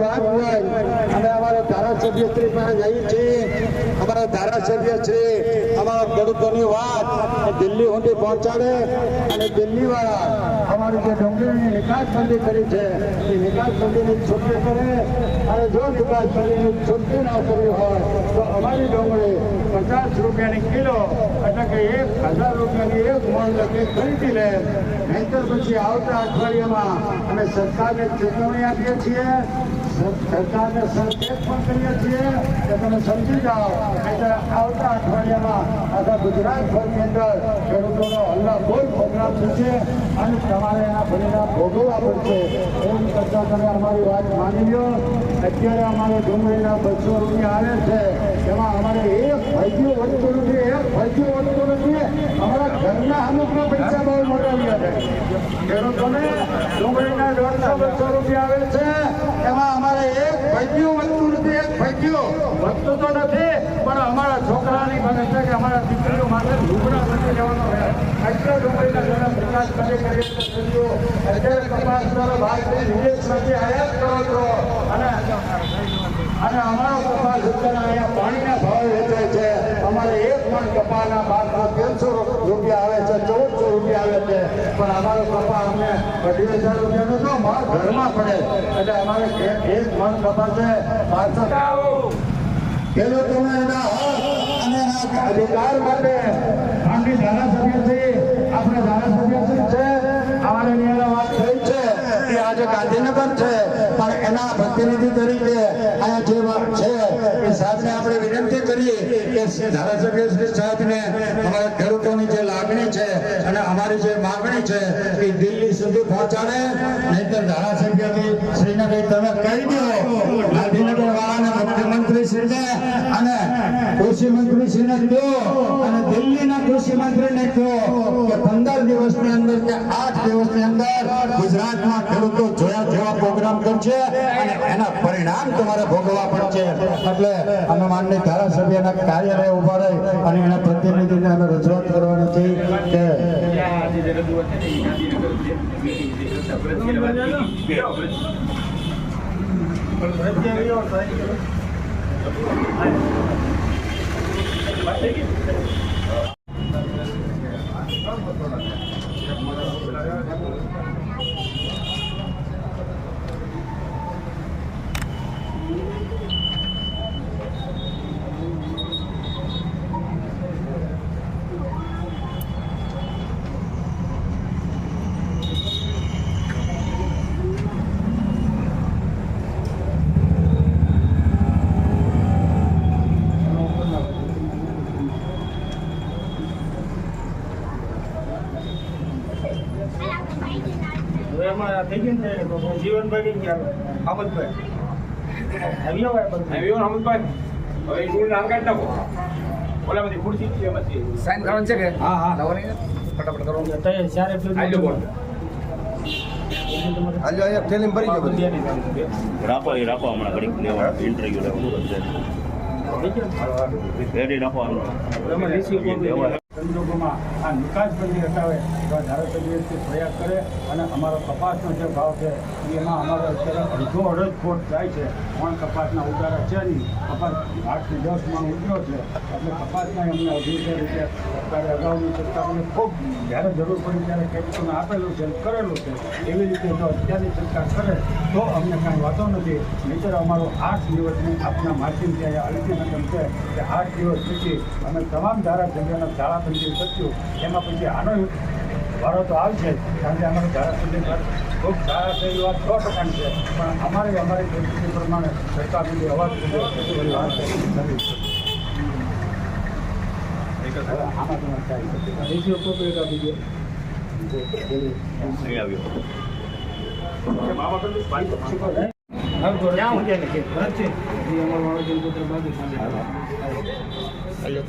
વાત હોય ધારાસભ્ય છીએ. અમારા ધારાસભ્ય શ્રી અમારા ખેડૂતોની વાત દિલ્હી પહોંચાડે અને દિલ્હી વાળા અમારી જે ડુંગળીની નિકાસબંધી કરી છે, એ નિકાસબંધીની છૂટણી કરે. અને જો નિકાસબંધીની છૂટણી ના કરવી હોય તો અમારી ડુંગળી પચાસ રૂપિયાની કિલો એટલે કે એક હજાર રૂપિયાની એક મણ લખે ખરીદી લે. નહીતર પછી આવતા અઠવાડિયામાં અમે સરકારને ચેતવણી આપીએ છીએ. સરકારને સંકેત પણ કરીએ છીએ કે તમે સમજી જાઓ. આવતા અઠવાડિયામાં આખા ગુજરાત ભરની અંદર ખેડૂતોનો હલ્લા કોઈ પ્રોગ્રામ થશે અને તમારે એના પરિણામ ભોગવવા પડશે એમ કરતાં તમે અમારી વાત માની લો અત્યારે અમારે ડુંગળીના બસો રૂપિયા આવે છે. એમાં અમારે એક ફાયદો વધતું નથી, એક ફાયદો વધતું નથી. અમારા ઘરના અમુકના પૈસા બહુ મોટા ગયા છે. ખેડૂતોને ડુંગળીના દોઢસો, બસો રૂપિયા આવે છે. એમાં અમારે એક ફાયદો વધતું એક વધતું તો નથી, પણ અમારા છોકરાની બને છે કે અમારા દીકરીઓ માટે લુગડા નથી જવાનો અત્યારે ડુંગળીના ઘણા વિકાસ કરી કરીએ અત્યારે કપાસ દ્વારા ભાગ વિદેશમાંથી આયાત કરો છો. અને અને અમારો કપાસ અત્યારે અહીંયા પાણીના ભાવે વેચાય છે. અમારે એક મણ કપાના બારસો તેરસો રૂપિયા આવે છે, ચૌદસો રૂપિયા આવે છે. પણ અમારો કપા અમને અઢી હજાર રૂપિયાનો તો ઘરમાં પડે. એટલે અમારે એક મણ કપા છે. પાંચસો તમે એના હક અને અધિકાર માટે આમની ધારાસભ્ય છે, આપણે ધારાસભ્ય શ્રી છે. અમારે અહીંયા વાત થઈ છે કે આજે ગાંધીનગર છે, પણ એના પ્રતિનિધિ તરીકે અહીંયા જે વાત છે સાહેબને આપણે વિનંતી કરીએ કે ધારાસભ્ય શ્રી સાહેબને અમારા ખેડૂતોની જે લાગણી છે અને અમારી જે માગણી છે એ દિલ્હી સુધી પહોંચાડે. નહીતર ધારાસભ્ય શ્રીને કઈ તમે કહી દો ગાંધીનગર વાળાને મુખ્યમંત્રી શ્રીને અને કૃષિ મંત્રી શ્રીને કહો અને દિલ્હીના કૃષિ મંત્રીને કહો કે પંદર દિવસની અંદર કે આઠ દિવસની અંદર ગુજરાતમાં ખેડૂતો જોયા જેવા પ્રોગ્રામ કરશે અને એના પરિણામ તમારે ભોગવવા પડશે. એટલે અમે માનની ધારાસભ્યના કાર્યાલય ઊભા રહી અને એના પ્રતિનિધિને અમે રજૂઆત કરવાની છે કે આજે જે રજૂઆત છે ને એ ગાંધીનગર છે. હવે એમાં થઈ ગયું ને તો જીવનભાઈ ગયા આવી આવો બધું. આવ્યો હવે એ ડૂલ નામ કાઢી નાખો. ઓલામાંથી ખુરશી છે એમાંથી. સાઈન કરવાનું છે કે? હા, હા. લાવવાની ફટાફટ કરવાનું અત્યારે ચારે બોલ. આજે અહીંયા ફિલ્મ ભરી ગયો બધી. રાખો એ રાખો હમણાં ઘડીક. લેવા. ઇન્ટરવ્યુ લેવાનું છે રેડી રાખો સંજોગોમાં આ નિકાસબંધી હટાવે એવા ધારાસભ્યશ્રી પ્રયાસ કરે અને અમારો કપાસનો જે ભાવ છે, એમાં અમારો અત્યારે અડધો અડધ ખોટ જાય છે. પણ કપાસના ઉતારા છે નહીં. કપાસ આઠથી દસ મણ ઉતર્યો છે. એટલે કપાસના અમને અઢીસો રૂપિયા સરકારે અગાઉની સરકારને ખૂબ જ્યારે જરૂર પડી ત્યારે ખેડૂતોને આપેલું છે, કરેલું છે. એવી રીતે જો અત્યારની સરકાર કરે, તો અમને કાંઈ વાંધો નથી. નહીંતર અમારો આઠ દિવસની આપના માધ્યમ ત્યાં અલ્ટિમેટમ છે. કે આઠ દિવસ પછી અમે તમામ ધારાસભ્યોના ધારાબંધી કરશું એમાં પછી આનો વારો તો આવશે જ. કારણ કે અમારો ધારાસભ્ય પર ખૂબ સારા છે એવી વાત સો ટકાની છે. પણ અમારે અમારી પરિસ્થિતિ પ્રમાણે સરકાર સુધી અવાજ આમાં તમારે થાય રેશિયો કોપી એક